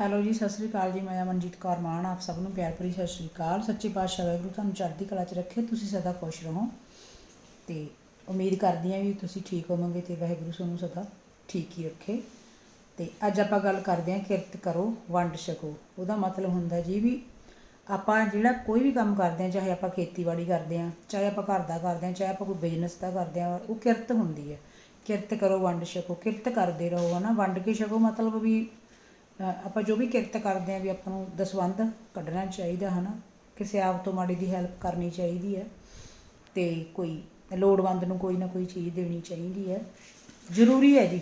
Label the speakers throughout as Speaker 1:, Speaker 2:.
Speaker 1: Hello ਜੀ, ਸਤਿ ਸ੍ਰੀ ਅਕਾਲ ਜੀ, ਮੈਂ ਅਮਨਜੀਤ ਕੌਰ ਮਾਨ, ਆਪ ਸਭ ਨੂੰ ਪਿਆਰ ਭਰੀ ਸਤਿ ਸ੍ਰੀ ਅਕਾਲ। ਸੱਚੇ ਪਾਤਸ਼ਾਹ ਵਾਹਿਗੁਰੂ, ਤੁਹਾਨੂੰ ਚੜ੍ਹਦੀ ਕਲਾ 'ਚ ਰੱਖੇ, ਤੁਸੀਂ ਸਦਾ ਖੁਸ਼ ਰਹੋ। ਤੇ ਉਮੀਦ ਕਰਦੀ ਹਾਂ ਵੀ ਤੁਸੀਂ ਠੀਕ ਹੋਵੋਗੇ ਤੇ ਵਾਹਿਗੁਰੂ ਤੁਹਾਨੂੰ ਸਦਾ ਠੀਕ ਹੀ ਰੱਖੇ। ਤੇ ਅੱਜ ਆਪਾਂ ਗੱਲ ਕਰਦੇ ਹਾਂ ਕਿਰਤ ਕਰੋ, ਵੰਡ ਛਕੋ। ਉਹਦਾ ਮਤਲਬ ਹੁੰਦਾ ਜੀ ਵੀ ਆਪਾਂ ਜਿਹੜਾ ਕੋਈ ਵੀ ਕੰਮ ਕਰਦੇ ਹਾਂ, ਚਾਹੇ ਆਪਾਂ ਖੇਤੀਬਾੜੀ ਕਰਦੇ ਹਾਂ, ਚਾਹੇ ਆਪਾਂ ਘਰ ਦਾ ਕਰਦੇ ਹਾਂ, ਚਾਹੇ ਆਪਾਂ ਕੋਈ ਬਿਜ਼ਨਸ ਦਾ ਕਰਦੇ ਹਾਂ, ਉਹ ਕਿਰਤ ਹੁੰਦੀ ਹੈ। ਕਿਰਤ ਕਰੋ, ਵੰਡ ਛਕੋ। ਕਿਰਤ ਕਰਦੇ ਰਹੋ ਹਨਾ, ਵੰਡ ਕੇ ਛਕੋ ਮਤਲਬ ਵੀ ਆਪਾਂ ਜੋ ਵੀ ਕਿਰਤ ਕਰਦੇ ਆ ਵੀ ਆਪਾਂ ਨੂੰ ਦਸਵੰਧ ਕੱਢਣਾ ਚਾਹੀਦਾ ਹਨਾ, ਕਿਸੇ ਆਪ ਤੋਂ ਮਾੜੀ ਦੀ ਹੈਲਪ ਕਰਨੀ ਚਾਹੀਦੀ ਹੈ ਤੇ ਕੋਈ ਲੋੜਵੰਦ ਨੂੰ ਕੋਈ ਨਾ ਕੋਈ ਚੀਜ਼ ਦੇਣੀ ਚਾਹੀਦੀ ਹੈ। ਜ਼ਰੂਰੀ ਹੈ ਜੀ,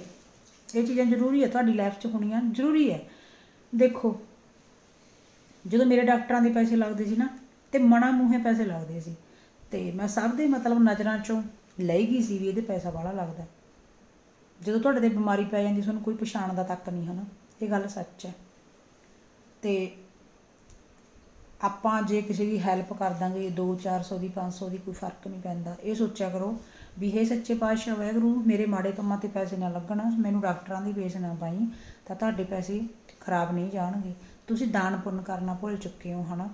Speaker 1: ਇਹ ਚੀਜ਼ਾਂ ਜ਼ਰੂਰੀ ਹੈ, ਤੁਹਾਡੀ ਲਾਈਫ 'ਚ ਹੋਣੀਆਂ ਜ਼ਰੂਰੀ ਹੈ। ਦੇਖੋ, ਜਦੋਂ ਮੇਰੇ ਡਾਕਟਰਾਂ ਦੇ ਪੈਸੇ ਲੱਗਦੇ ਸੀ ਨਾ, ਤੇ ਮਣਾ ਮੂੰਹੇ ਪੈਸੇ ਲੱਗਦੇ ਸੀ, ਤੇ ਮੈਂ ਸਭ ਦੇ ਮਤਲਬ ਨਜ਼ਰਾਂ 'ਚੋਂ ਲਈ ਗਈ ਸੀ ਵੀ ਇਹਦੇ ਪੈਸਾ ਬਾਹਲਾ ਲੱਗਦਾ। ਜਦੋਂ ਤੁਹਾਡੇ ਤੇ ਬਿਮਾਰੀ ਪੈ ਜਾਂਦੀ ਤੁਹਾਨੂੰ ਕੋਈ ਪਛਾਣਦਾ ਤੱਕ ਨਹੀਂ ਹਨਾ। ਇਹ ਗੱਲ ਸੱਚ ਹੈ। ਤੇ ਆਪਾਂ ਜੇ ਕਿਸੇ ਦੀ ਹੈਲਪ ਕਰ ਦਾਂਗੇ 2 400 ਦੀ 500 ਦੀ ਕੋਈ ਫ਼ਰਕ ਨਹੀਂ ਪੈਂਦਾ। ਇਹ ਸੋਚਿਆ ਕਰੋ ਵੀ ਇਹ ਸੱਚੇ ਪਾਤਸ਼ਾਹ, ਵਾਹਿਗੁਰੂ, ਮੇਰੇ ਮਾੜੇ ਕੰਮਾਂ ਤੇ ਪੈਸੇ ਨਾ ਲੱਗਣ, ਮੈਨੂੰ ਡਾਕਟਰਾਂ ਦੀ ਫੀਸ ਨਾ ਪਾਈ, ਤਾਂ ਤੁਹਾਡੇ ਪੈਸੇ ਖਰਾਬ ਨਹੀਂ ਜਾਣਗੇ। ਤੁਸੀਂ ਦਾਨ ਪੁੰਨ ਕਰਨਾ ਭੁੱਲ ਚੁੱਕੇ ਹੋ, ਹਨਾ?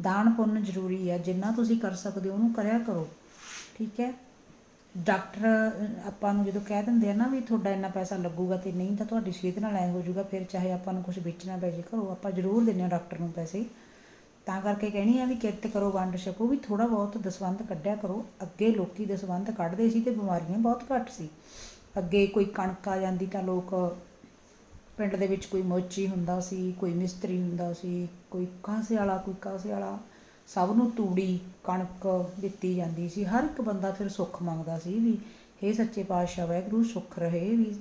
Speaker 1: ਦਾਨ ਪੁੰਨ ਜ਼ਰੂਰੀ ਹੈ। ਜਿੰਨਾ ਤੁਸੀਂ ਕਰ ਸਕਦੇ ਹੋ, ਉਹਨੂੰ ਕਰਿਆ ਕਰੋ। ਠੀਕ ਹੈ? ਡਾਕਟਰ, ਆਪਾਂ ਨੂੰ ਜਦੋਂ ਕਹਿ ਦਿੰਦੇ ਆ ਨਾ ਵੀ ਤੁਹਾਡਾ ਇੰਨਾ ਪੈਸਾ ਲੱਗੂਗਾ ਤੇ ਨਹੀਂ ਤਾਂ ਤੁਹਾਡੀ ਸਿਹਤ ਨਾਲ ਐ ਹੋ ਜਾਊਗਾ, ਫਿਰ ਚਾਹੇ ਆਪਾਂ ਨੂੰ ਕੁਝ ਵੇਚਣਾ ਪੈ ਜੇ ਘਰੋਂ, ਆਪਾਂ ਜ਼ਰੂਰ ਦਿੰਦੇ ਆ ਡਾਕਟਰ ਨੂੰ ਪੈਸੇ। ਤਾਂ ਕਰਕੇ ਕਹਿਣੀ ਆ ਵੀ ਕਿਰਤ ਕਰੋ, ਵੰਡ ਛਕੋ, ਵੀ ਥੋੜਾ ਬਹੁਤ ਦਸਵੰਧ ਕੱਢਿਆ ਕਰੋ। ਅੱਗੇ ਲੋਕੀ ਦਸਵੰਧ ਕੱਢਦੇ ਸੀ ਤੇ ਬਿਮਾਰੀਆਂ ਬਹੁਤ ਘੱਟ ਸੀ। ਅੱਗੇ ਕੋਈ ਕਣਕ ਆ ਜਾਂਦੀ ਤਾਂ ਲੋਕ ਪਿੰਡ ਦੇ ਵਿੱਚ ਕੋਈ ਮੋਚੀ ਹੁੰਦਾ ਸੀ, ਕੋਈ ਮਿਸਤਰੀ ਹੁੰਦਾ ਸੀ, ਕੋਈ ਕਾਸੇ ਵਾਲਾ, ਕੋਈ ਕਾਸੇ ਵਾਲਾ। ਸਭ ਨੂੰ ਤੂੜੀ, ਕਣਕ ਦਿੱਤੀ ਜਾਂਦੀ ਸੀ। ਹਰ ਇੱਕ ਬੰਦਾ ਫਿਰ ਸੁੱਖ ਮੰਗਦਾ ਸੀ ਵੀ, ਹੇ ਸੱਚੇ ਪਾਤਸ਼ਾਹ, ਵਾਹਿਗੁਰੂ ਸੁੱਖ ਰਹੇ ਵੀ,